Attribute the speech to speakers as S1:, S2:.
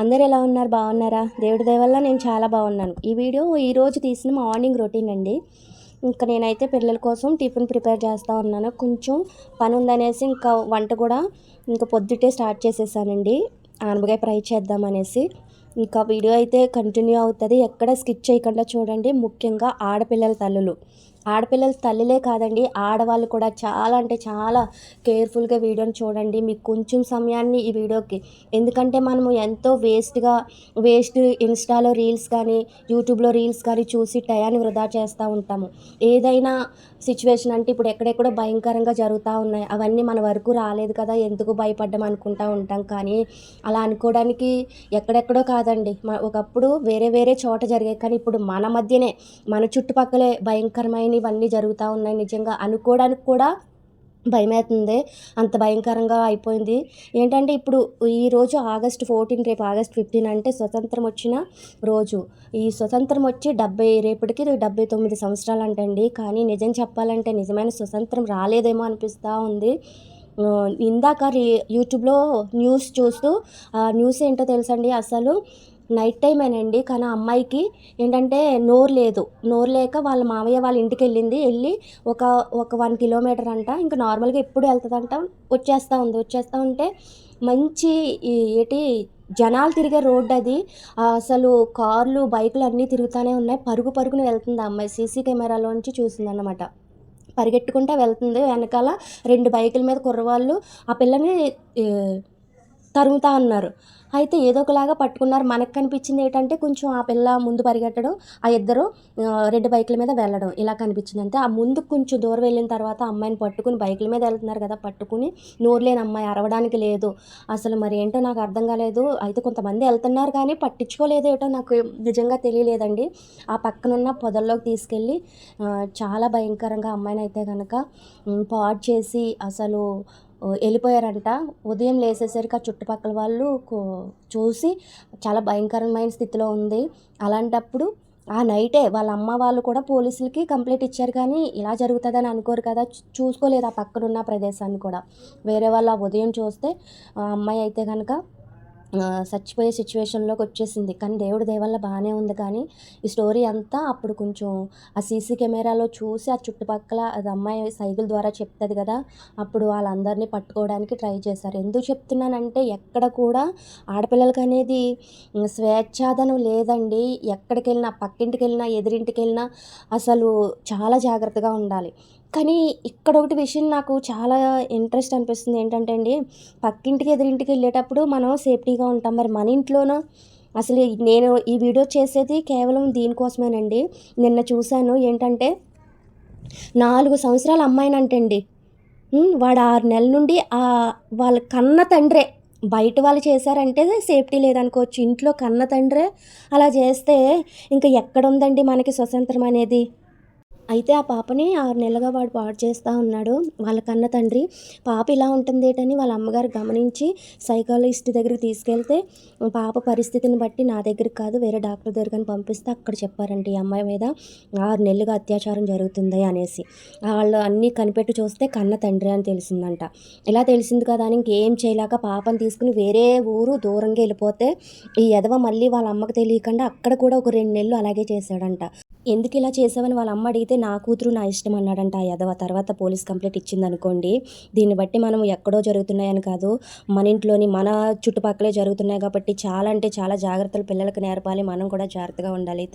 S1: అందరు ఎలా ఉన్నారు? బాగున్నారా? దేవుడి దయవల్ల నేను చాలా బాగున్నాను. ఈ వీడియో ఈరోజు తీసిన మార్నింగ్ రొటీన్ అండి. ఇంకా నేనైతే పిల్లల కోసం టిఫిన్ ప్రిపేర్ చేస్తూ ఉన్నాను. కొంచెం పని ఉందనేసి ఇంకా వంట కూడా ఇంకా పొద్దుటే స్టార్ట్ చేసేసానండి. ఆనపకాయ ఫ్రై చేద్దామనేసి ఇంకా వీడియో అయితే కంటిన్యూ అవుతుంది. ఎక్కడ స్కిప్ చేయకుండా చూడండి. ముఖ్యంగా ఆడపిల్లల తల్లులు. ఆడపిల్లల తల్లిలే కాదండి ఆడవాళ్ళు కూడా చాలా అంటే చాలా కేర్ఫుల్గా వీడియోని చూడండి. మీకు కొంచెం సమయాన్ని ఈ వీడియోకి. ఎందుకంటే మనము ఎంతో వేస్ట్గా వేస్ట్ ఇన్స్టాలో రీల్స్ కానీ యూట్యూబ్లో రీల్స్ కానీ చూసి టయాన్ని వృధా చేస్తూ ఉంటాము. ఏదైనా సిచ్యువేషన్ అంటే ఇప్పుడు ఎక్కడెక్కడో భయంకరంగా జరుగుతూ ఉన్నాయి. అవన్నీ మన వరకు రాలేదు కదా ఎందుకు భయపడ్డం అనుకుంటూ ఉంటాం. కానీ అలా అనుకోవడానికి ఎక్కడెక్కడో కాదండి. ఒకప్పుడు వేరే వేరే చోట జరిగాయి. కానీ ఇప్పుడు మన మధ్యనే మన చుట్టుపక్కలే భయంకరమైన ఇవన్నీ జరుగుతూ ఉన్నాయి నిజంగా అనుకోవడానికి కూడా భయమవుతుంది అంత భయంకరంగా అయిపోయింది. ఏంటంటే ఇప్పుడు ఈరోజు ఆగస్ట్ ఫోర్టీన్ రేపు ఆగస్ట్ ఫిఫ్టీన్ అంటే స్వతంత్రం వచ్చిన రోజు. ఈ స్వతంత్రం వచ్చి డెబ్బై రేపటికి డెబ్బై తొమ్మిది సంవత్సరాలు అంటండి కానీ నిజం చెప్పాలంటే నిజమైన స్వతంత్రం రాలేదేమో అనిపిస్తూ ఉంది. ఇందాక యూట్యూబ్లో న్యూస్ చూస్తూ న్యూస్ ఏంటో తెలుసండి అసలు? నైట్ టైమేనండి కానీ ఆ అమ్మాయికి ఏంటంటే నోరు లేదు. నోరు లేక వాళ్ళ మామయ్య వాళ్ళ ఇంటికి వెళ్ళింది. వెళ్ళి ఒక ఒక వన్ కిలోమీటర్ అంట. ఇంకా నార్మల్గా ఎప్పుడు వెళ్తుందంట. వచ్చేస్తూ ఉంది. వచ్చేస్తూ ఉంటే మంచి ఏంటి జనాలు తిరిగే రోడ్డు అది. అసలు కార్లు బైకులు అన్నీ తిరుగుతూనే ఉన్నాయి. పరుగు పరుగున వెళ్తుంది ఆ అమ్మాయి. సీసీ కెమెరాలోంచి చూసిందన్నమాట. పరిగెట్టుకుంటూ వెళ్తుంది. వెనకాల రెండు బైకుల మీద కుర్రవాళ్ళు. ఆ పిల్లని తరుముతా ఉన్నారు అయితే ఏదో ఒకలాగా పట్టుకున్నారు. మనకు కనిపించింది ఏంటంటే కొంచెం ఆ పిల్ల ముందు పరిగెట్టడం ఆ ఇద్దరు రెండు బైకుల మీద వెళ్ళడం ఇలా కనిపించింది. అంతే ఆ ముందు కొంచెం దూరం వెళ్ళిన తర్వాత అమ్మాయిని పట్టుకుని బైకుల మీద వెళ్తున్నారు కదా పట్టుకుని నోరు లేని అమ్మాయి అరవడానికి లేదు. అసలు మరి ఏంటో నాకు అర్థం కాలేదు. అయితే కొంతమంది వెళ్తున్నారు కానీ పట్టించుకోలేదు ఏటో నాకు నిజంగా తెలియలేదండి. ఆ పక్కనున్న పొదల్లోకి తీసుకెళ్ళి చాలా భయంకరంగా అమ్మాయిని అయితే కనుక పాడు చేసి అసలు వెళ్ళిపోయారంట. ఉదయం లేసేసరికి ఆ చుట్టుపక్కల వాళ్ళు చూసి చాలా భయంకరమైన స్థితిలో ఉంది. అలాంటప్పుడు ఆ నైటే వాళ్ళ అమ్మ వాళ్ళు కూడా పోలీసులకి కంప్లైంట్ ఇచ్చారు కానీ ఇలా జరుగుతుందని అనుకోరు కదా. చూసుకోలేదు ఆ పక్కనున్న ప్రదేశాన్ని కూడా. వేరే వాళ్ళు ఆ ఉదయం చూస్తే ఆ అమ్మాయి అయితే కనుక చచ్చిపోయే సిచ్యువేషన్లోకి వచ్చేసింది. కానీ దేవుడి దయవల్ల బాగానే ఉంది. కానీ ఈ స్టోరీ అంతా అప్పుడు కొంచెం ఆ సీసీ కెమెరాలో చూసి ఆ చుట్టుపక్కల అది అమ్మాయి సైకిల్ ద్వారా చెప్తుంది కదా అప్పుడు వాళ్ళందరినీ పట్టుకోవడానికి ట్రై చేశారు. ఎందుకు చెప్తున్నానంటే ఎక్కడ కూడా ఆడపిల్లలకి అనేది స్వేచ్ఛాదనం లేదండి. ఎక్కడికి వెళ్ళినా పక్కింటికి వెళ్ళినా ఎదురింటికి వెళ్ళినా అసలు చాలా జాగ్రత్తగా ఉండాలి. కానీ ఇక్కడ ఒకటి విషయం నాకు చాలా ఇంట్రెస్ట్ అనిపిస్తుంది ఏంటంటే అండి పక్కింటికి ఎదురింటికి వెళ్ళేటప్పుడు మనం సేఫ్టీగా ఉంటాం. మరి మన ఇంట్లోనూ అసలు నేను ఈ వీడియో చేసేది కేవలం దీనికోసమేనండి. నిన్న చూశాను ఏంటంటే నాలుగు సంవత్సరాల అమ్మాయినంటండి. వాడు ఆరు నెలల నుండి వాళ్ళ కన్న తండ్రే. బయట వాళ్ళు చేశారంటే సేఫ్టీ లేదనుకోవచ్చు. ఇంట్లో కన్న తండ్రే అలా చేస్తే ఇంకా ఎక్కడుందండి మనకి స్వతంత్రం అనేది? అయితే ఆ పాపని ఆరు నెలలుగా వాడు పాడు చేస్తూ ఉన్నాడు. వాళ్ళ కన్న తండ్రి పాప ఇలా ఉంటుంది ఏంటని వాళ్ళ అమ్మగారు గమనించి సైకాలజిస్ట్ దగ్గరికి తీసుకెళ్తే పాప పరిస్థితిని బట్టి నా దగ్గరికి కాదు వేరే డాక్టర్ దగ్గరికి పంపిస్తే అక్కడ చెప్పారండి ఈ అమ్మాయి మీద. ఆరు నెలలుగా అత్యాచారం జరుగుతుంది అనేసి. వాళ్ళు అన్నీ కనిపెట్టి చూస్తే కన్న తండ్రి అని తెలిసిందంట. ఇలా తెలిసింది కదా అని ఇంకేం చేయలేక పాపని తీసుకుని వేరే ఊరు దూరంగా వెళ్ళిపోతే ఈ ఎదవ మళ్ళీ వాళ్ళ అమ్మకి తెలియకుండా అక్కడ కూడా ఒక రెండు నెలలు అలాగే చేశాడంట. ఎందుకు ఇలా చేసావని వాళ్ళ అమ్మ అడిగితే నా కూతురు నా ఇష్టం అన్నాడంట ఆ యదవ. తర్వాత పోలీస్ కంప్లైంట్ ఇచ్చింది అనుకోండి దీన్ని బట్టి మనం ఎక్కడో జరుగుతున్నాయని కాదు మన ఇంట్లోని మన చుట్టుపక్కలే జరుగుతున్నాయి కాబట్టి చాలా అంటే చాలా జాగ్రత్తలు పిల్లలకు నేర్పాలి మనం కూడా జాగ్రత్తగా ఉండాలి.